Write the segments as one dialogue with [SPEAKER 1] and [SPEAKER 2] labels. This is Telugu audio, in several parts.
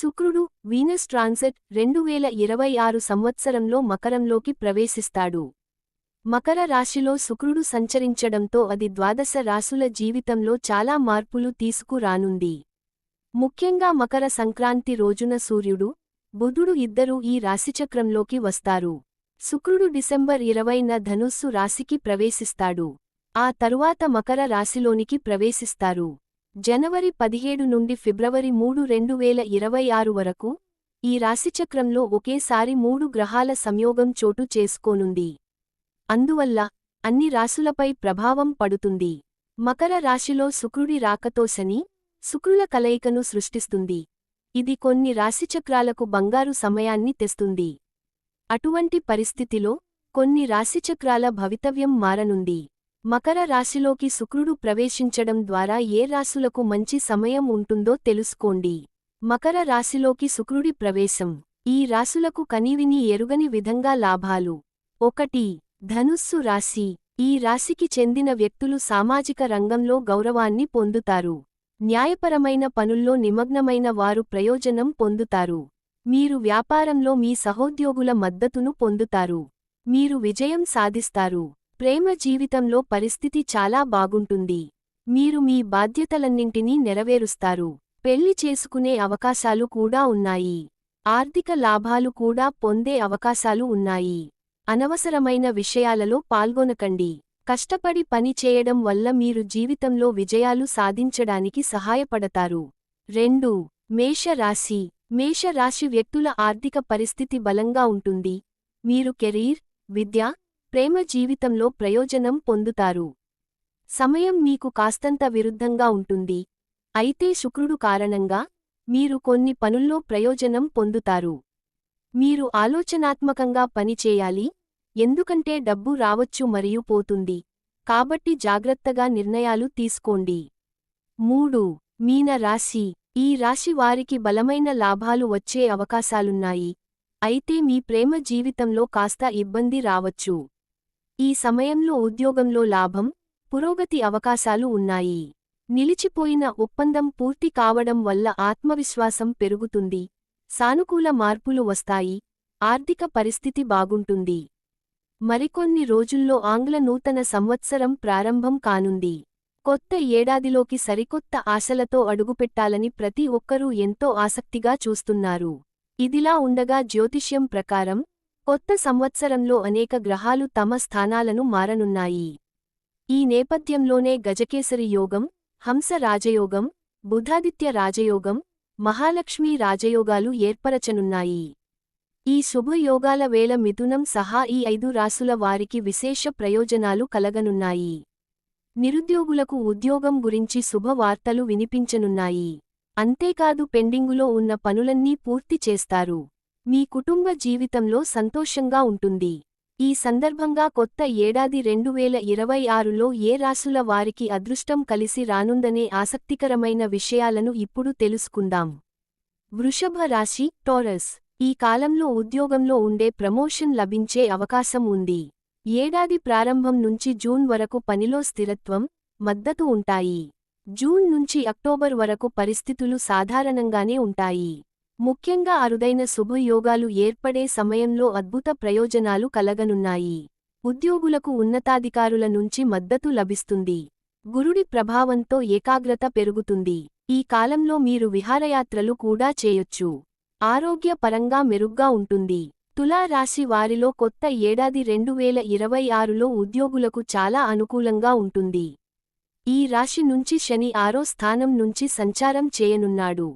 [SPEAKER 1] శుక్రుడు వీనస్ ట్రాన్సెట్ రెండు వేల ఇరవై ఆరు సంవత్సరంలో మకరంలోకి ప్రవేశిస్తాడు. మకర రాశిలో శుక్రుడు సంచరించడంతో అది ద్వాదశ రాశుల జీవితంలో చాలా మార్పులు తీసుకురానుంది. ముఖ్యంగా మకర సంక్రాంతి రోజున సూర్యుడు బుధుడు ఇద్దరూ ఈ రాశిచక్రంలోకి వస్తారు. శుక్రుడు డిసెంబర్ ఇరవైన ధనుస్సు రాశికి ప్రవేశిస్తాడు. ఆ తరువాత మకర రాశిలోనికి ప్రవేశిస్తారు. జనవరి పదిహేడు నుండి ఫిబ్రవరి మూడు రెండు వేల ఇరవై ఆరు వరకు ఈ రాశిచక్రంలో ఒకేసారి మూడు గ్రహాల సంయోగం చోటు చేసుకోనుంది. అందువల్ల అన్ని రాశులపై ప్రభావం పడుతుంది. మకర రాశిలో శుక్రుడి రాకతో శని శుక్రుల కలయికను సృష్టిస్తుంది. ఇది కొన్ని రాశిచక్రాలకు బంగారు సమయాన్ని తెస్తుంది. అటువంటి పరిస్థితిలో కొన్ని రాశిచక్రాల భవితవ్యం మారనుంది. మకర రాశిలోకి శుక్రుడు ప్రవేశించడం ద్వారా ఏ రాశులకు మంచి సమయం ఉంటుందో తెలుసుకోండి. మకర రాశిలోకి శుక్రుడి ప్రవేశం. ఈ రాశులకు కనివిని ఎరుగని విధంగా లాభాలు. ఒకటి ధనుస్సు రాశి. ఈ రాశికి చెందిన వ్యక్తులు సామాజిక రంగంలో గౌరవాన్ని పొందుతారు. న్యాయపరమైన పనుల్లో నిమగ్నమైన వారు ప్రయోజనం పొందుతారు. మీరు వ్యాపారంలో మీ సహోద్యోగుల మద్దతును పొందుతారు. మీరు విజయం సాధిస్తారు. ప్రేమ జీవితంలో పరిస్థితి చాలా బాగుంటుంది. మీరు మీ బాధ్యతలన్నింటినీ నెరవేరుస్తారు. పెళ్ళి చేసుకునే అవకాశాలు కూడా ఉన్నాయి. ఆర్థిక లాభాలు కూడా పొందే అవకాశాలు ఉన్నాయి. అనవసరమైన విషయాలలో పాల్గొనకండి. కష్టపడి పని చేయడం వల్ల మీరు జీవితంలో విజయాలు సాధించడానికి సహాయపడతారు. రెండు మేషరాశి. మేషరాశి వ్యక్తుల ఆర్థిక పరిస్థితి బలంగా ఉంటుంది. మీరు కెరీర్ విద్య ప్రేమ జీవితంలో ప్రయోజనం పొందుతారు. సమయం మీకు కాస్తంత విరుద్ధంగా ఉంటుంది. అయితే శుక్రుడు కారణంగా మీరు కొన్ని పనుల్లో ప్రయోజనం పొందుతారు. మీరు ఆలోచనాత్మకంగా పనిచేయాలి ఎందుకంటే డబ్బు రావచ్చు మరియు పోతుంది. కాబట్టి జాగ్రత్తగా నిర్ణయాలు తీసుకోండి. మూడు. మీన రాశి. ఈ రాశి వారికి బలమైన లాభాలు వచ్చే అవకాశాలున్నాయి. అయితే మీ ప్రేమ జీవితంలో కాస్త ఇబ్బంది రావచ్చు. ఈ సమయంలో ఉద్యోగంలో లాభం పురోగతి అవకాశాలు ఉన్నాయి. నిలిచిపోయిన ఒప్పందం పూర్తి కావడం వల్ల ఆత్మవిశ్వాసం పెరుగుతుంది. సానుకూల మార్పులు వస్తాయి. ఆర్థిక పరిస్థితి బాగుంటుంది. మరికొన్ని రోజుల్లో ఆంగ్ల నూతన సంవత్సరం ప్రారంభం కానుంది. కొత్త ఏడాదిలోకి సరికొత్త ఆశలతో అడుగుపెట్టాలని ప్రతి ఒక్కరూ ఎంతో ఆసక్తిగా చూస్తున్నారు. ఇదిలా ఉండగా జ్యోతిష్యం ప్రకారం కొత్త సంవత్సరంలో అనేక గ్రహాలు తమ స్థానాలను మారనున్నాయి. ఈ నేపథ్యంలోనే గజకేసరి యోగం హంస రాజయోగం బుధాదిత్య రాజయోగం మహాలక్ష్మీ రాజయోగాలు ఏర్పరచనున్నాయి. ఈ శుభయోగాల వేళ మిథునం సహా ఈ ఐదు రాసుల వారికి విశేష ప్రయోజనాలు కలగనున్నాయి. నిరుద్యోగులకు ఉద్యోగం గురించి శుభవార్తలు వినిపించనున్నాయి. అంతేకాదు పెండింగులో ఉన్న పనులన్నీ పూర్తి చేస్తారు. మీ కుటుంబ జీవితంలో సంతోషంగా ఉంటుంది. ఈ సందర్భంగా కొత్త ఏడాది రెండు వేల ఇరవై ఆరులో ఏ రాసుల వారికి అదృష్టం కలిసి రానుందనే ఆసక్తికరమైన విషయాలను ఇప్పుడు తెలుసుకుందాం. వృషభ రాశి టోరస్. ఈ కాలంలో ఉద్యోగంలో ఉండే ప్రమోషన్ లభించే అవకాశం ఉంది. ఏడాది ప్రారంభం నుంచి జూన్ వరకు పనిలో స్థిరత్వం మద్దతు ఉంటాయి. జూన్ నుంచి అక్టోబర్ వరకు పరిస్థితులు సాధారణంగానే ఉంటాయి. ముఖ్యంగా అరుదైన శుభయోగాలు ఏర్పడే సమయంలో అద్భుత ప్రయోజనాలు కలగనున్నాయి. ఉద్యోగులకు ఉన్నతాధికారుల నుంచి మద్దతు లభిస్తుంది. గురుడి ప్రభావంతో ఏకాగ్రత పెరుగుతుంది. ఈ కాలంలో మీరు విహారయాత్రలు కూడా చేయొచ్చు. ఆరోగ్యపరంగా మెరుగ్గా ఉంటుంది. తులా రాశి వారిలో కొత్త ఏడాది రెండు వేల ఇరవై ఆరులో ఉద్యోగులకు చాలా అనుకూలంగా ఉంటుంది. ఈ రాశి నుంచి శని ఆరో స్థానం నుంచి సంచారం చేయనున్నాడు.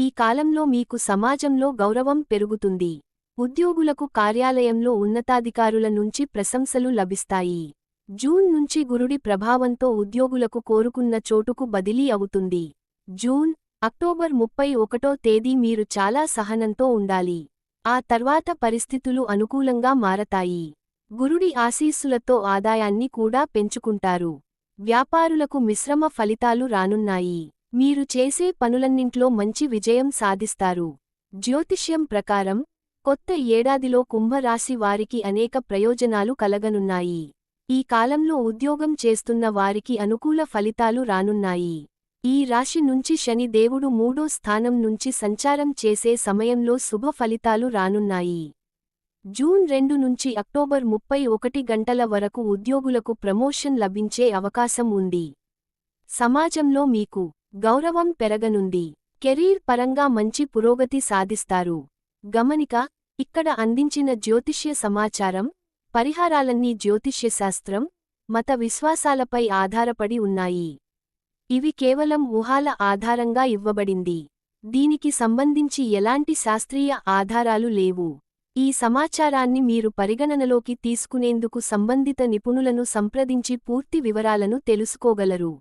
[SPEAKER 1] ఈ కాలంలో మీకు సమాజంలో గౌరవం పెరుగుతుంది. ఉద్యోగులకు కార్యాలయంలో ఉన్నతాధికారుల నుంచి ప్రశంసలు లభిస్తాయి. జూన్ నుంచి గురుడి ప్రభావంతో ఉద్యోగులకు కోరుకున్న చోటుకు బదిలీ అవుతుంది. జూన్ అక్టోబర్ ముప్పై ఒకటో తేదీ మీరు చాలా సహనంతో ఉండాలి. ఆ తర్వాత పరిస్థితులు అనుకూలంగా మారతాయి. గురుడి ఆశీస్సులతో ఆదాయాన్ని కూడా పెంచుకుంటారు. వ్యాపారులకు మిశ్రమ ఫలితాలు రానున్నాయి. మీరు చేసే పనులన్నింట్లో మంచి విజయం సాధిస్తారు. జ్యోతిష్యం ప్రకారం కొత్త ఏడాదిలో కుంభరాశి వారికి అనేక ప్రయోజనాలు కలగనున్నాయి. ఈ కాలంలో ఉద్యోగం చేస్తున్న వారికి అనుకూల ఫలితాలు రానున్నాయి. ఈ రాశి నుంచి శని దేవుడు మూడో స్థానం నుంచి సంచారం చేసే సమయంలో శుభ ఫలితాలు రానున్నాయి. జూన్ రెండు నుంచి అక్టోబర్ ముప్పై ఒకటి గంటల వరకు ఉద్యోగులకు ప్రమోషన్ లభించే అవకాశం ఉంది. సమాజంలో మీకు గౌరవం పెరగనుంది. కెరీర్ పరంగా మంచి పురోగతి సాధిస్తారు. గమనిక ఇక్కడ అందించిన జ్యోతిష్య సమాచారం పరిహారాలన్నీ జ్యోతిష్యశాస్త్రం మత విశ్వాసాలపై ఆధారపడి ఉన్నాయి. ఇవి కేవలం ఊహాల ఆధారంగా ఇవ్వబడింది. దీనికి సంబంధించి ఎలాంటి శాస్త్రీయ ఆధారాలు లేవు. ఈ సమాచారాన్ని మీరు పరిగణనలోకి తీసుకునేందుకు సంబంధిత నిపుణులను సంప్రదించి పూర్తి వివరాలను తెలుసుకోగలరు.